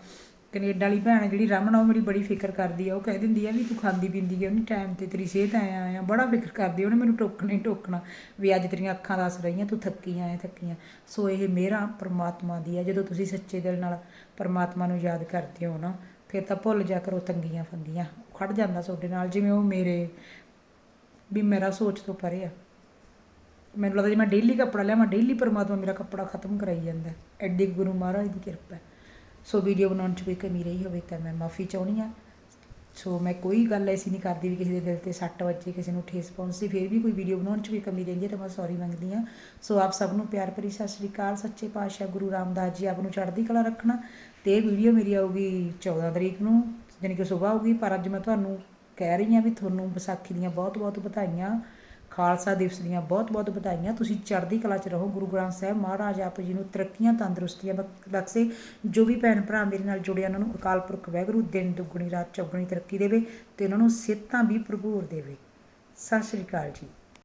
Speaker 1: ਕੈਨੇਡਾ ਵਾਲੀ ਭੈਣ ਜਿਹੜੀ ਰਮਨ ਉਹ ਮੇਰੀ ਬੜੀ ਫਿਕਰ ਕਰਦੀ ਆ। ਉਹ ਕਹਿ ਦਿੰਦੀ ਆ ਵੀ ਤੂੰ ਖਾਂਦੀ ਪੀਂਦੀ ਆ, ਉਹਨੇ ਟਾਈਮ ਤੇ ਤੇਰੀ ਸਿਹਤ ਆਇਆ ਆ ਬੜਾ ਫਿਕਰ ਕਰਦੀ ਉਹਨੇ ਮੈਨੂੰ ਟੋਕਣਾ ਹੀ ਟੋਕਣਾ ਵੀ ਅੱਜ ਤੇਰੀਆਂ ਅੱਖਾਂ ਦੱਸ ਰਹੀਆਂ, ਤੂੰ ਥੱਕੀ ਆਇਆ ਥੱਕੀਆਂ ਸੋ ਇਹ ਮੇਰਾ ਪਰਮਾਤਮਾ ਦੀ ਆ, ਜਦੋਂ ਤੁਸੀਂ ਸੱਚੇ ਦਿਲ ਨਾਲ ਪਰਮਾਤਮਾ ਨੂੰ ਯਾਦ ਕਰਦੇ ਹੋ ਨਾ, ਫਿਰ ਤਾਂ ਭੁੱਲ ਜਾ ਕਰੋ ਤੰਗੀਆਂ ਫੰਦੀਆਂ ਖੜ ਜਾਂਦਾ ਤੁਹਾਡੇ ਨਾਲ, ਜਿਵੇਂ ਉਹ ਮੇਰੇ, ਵੀ ਮੇਰਾ ਸੋਚ ਤੋਂ ਪਰੇ ਆ। ਮੈਨੂੰ ਲੱਗਦਾ ਜੇ ਮੈਂ ਡੇਲੀ ਕੱਪੜਾ ਲਿਆ, ਮੈਂ ਡੇਲੀ ਪਰਮਾਤਮਾ ਮੇਰਾ ਕੱਪੜਾ ਖਤਮ ਕਰਾਈ ਜਾਂਦਾ ਐਡੀ ਗੁਰੂ ਮਹਾਰਾਜ ਦੀ ਕਿਰਪਾ ਹੈ। ਸੋ ਵੀਡੀਓ ਬਣਾਉਣ 'ਚ ਕੋਈ ਕਮੀ ਰਹੀ ਹੋਵੇ ਤਾਂ ਮੈਂ ਮਾਫੀ ਚਾਹੁੰਦੀ ਆ ਸੋ ਮੈਂ ਕੋਈ ਗੱਲ ਐਸੀ ਨਹੀਂ ਕਰਦੀ ਵੀ ਕਿਸੇ ਦੇ ਦਿਲ ਤੇ ਸੱਟ ਵੱਜੇ, ਕਿਸੇ ਨੂੰ ਠੇਸ ਪਹੁੰਚੀ ਫਿਰ ਵੀ ਕੋਈ ਵੀਡੀਓ ਬਣਾਉਣ 'ਚ ਕੋਈ ਕਮੀ ਰਹਿੰਦੀ ਹੈ ਤਾਂ ਮੈਂ ਸੌਰੀ ਮੰਗਦੀ ਆ ਸੋ ਆਪ ਸਭ ਨੂੰ ਪਿਆਰ ਭਰੀ ਸਤਿ ਸ਼੍ਰੀ ਅਕਾਲ, ਸੱਚੇ ਪਾਤਸ਼ਾਹ ਗੁਰੂ ਰਾਮਦਾਸ ਜੀ, ਆਪ ਨੂੰ ਚੜ੍ਹਦੀ ਕਲਾ ਰੱਖਣਾ। ਤੇ ਇਹ ਵੀਡੀਓ ਮੇਰੀ ਆਊਗੀ 14 ਤਰੀਕ ਨੂੰ, ਜਾਣੀ ਕਿ ਸਵੇਰ ਆਊਗੀ, ਪਰ ਅੱਜ ਮੈਂ ਤੁਹਾਨੂੰ ਕਹਿ ਰਹੀ ਹਾਂ ਵੀ ਤੁਹਾਨੂੰ ਵਿਸਾਖੀ ਦੀਆਂ ਬਹੁਤ ਬਹੁਤ ਵਧਾਈਆਂ। ਖਾਲਸਾ ਦਿਵਸ ਦੀਆਂ ਬਹੁਤ ਬਹੁਤ ਵਧਾਈਆਂ। ਤੁਸੀਂ ਚੜ੍ਹਦੀ ਕਲਾ 'ਚ ਰਹੋ। ਗੁਰੂ ਗ੍ਰੰਥ ਸਾਹਿਬ ਮਹਾਰਾਜ ਆਪ ਜੀ ਨੂੰ ਤਰੱਕੀਆਂ, ਤੰਦਰੁਸਤੀਆਂ ਬਖ- ਬਖਸ਼ੇ। ਜੋ ਵੀ ਭੈਣ ਭਰਾ ਮੇਰੇ ਨਾਲ ਜੁੜੇ ਉਹਨਾਂ ਨੂੰ ਅਕਾਲ ਪੁਰਖ ਵਾਹਿਗੁਰੂ ਦਿਨ ਦੁੱਗਣੀ, ਰਾਤ ਚੌਗਣੀ ਤਰੱਕੀ ਦੇਵੇ ਤੇ ਉਹਨਾਂ ਨੂੰ ਸਿਹਤਾਂ ਵੀ ਭਰਪੂਰ ਦੇਵੇ। ਸਤਿ ਸ਼੍ਰੀ ਅਕਾਲ ਜੀ।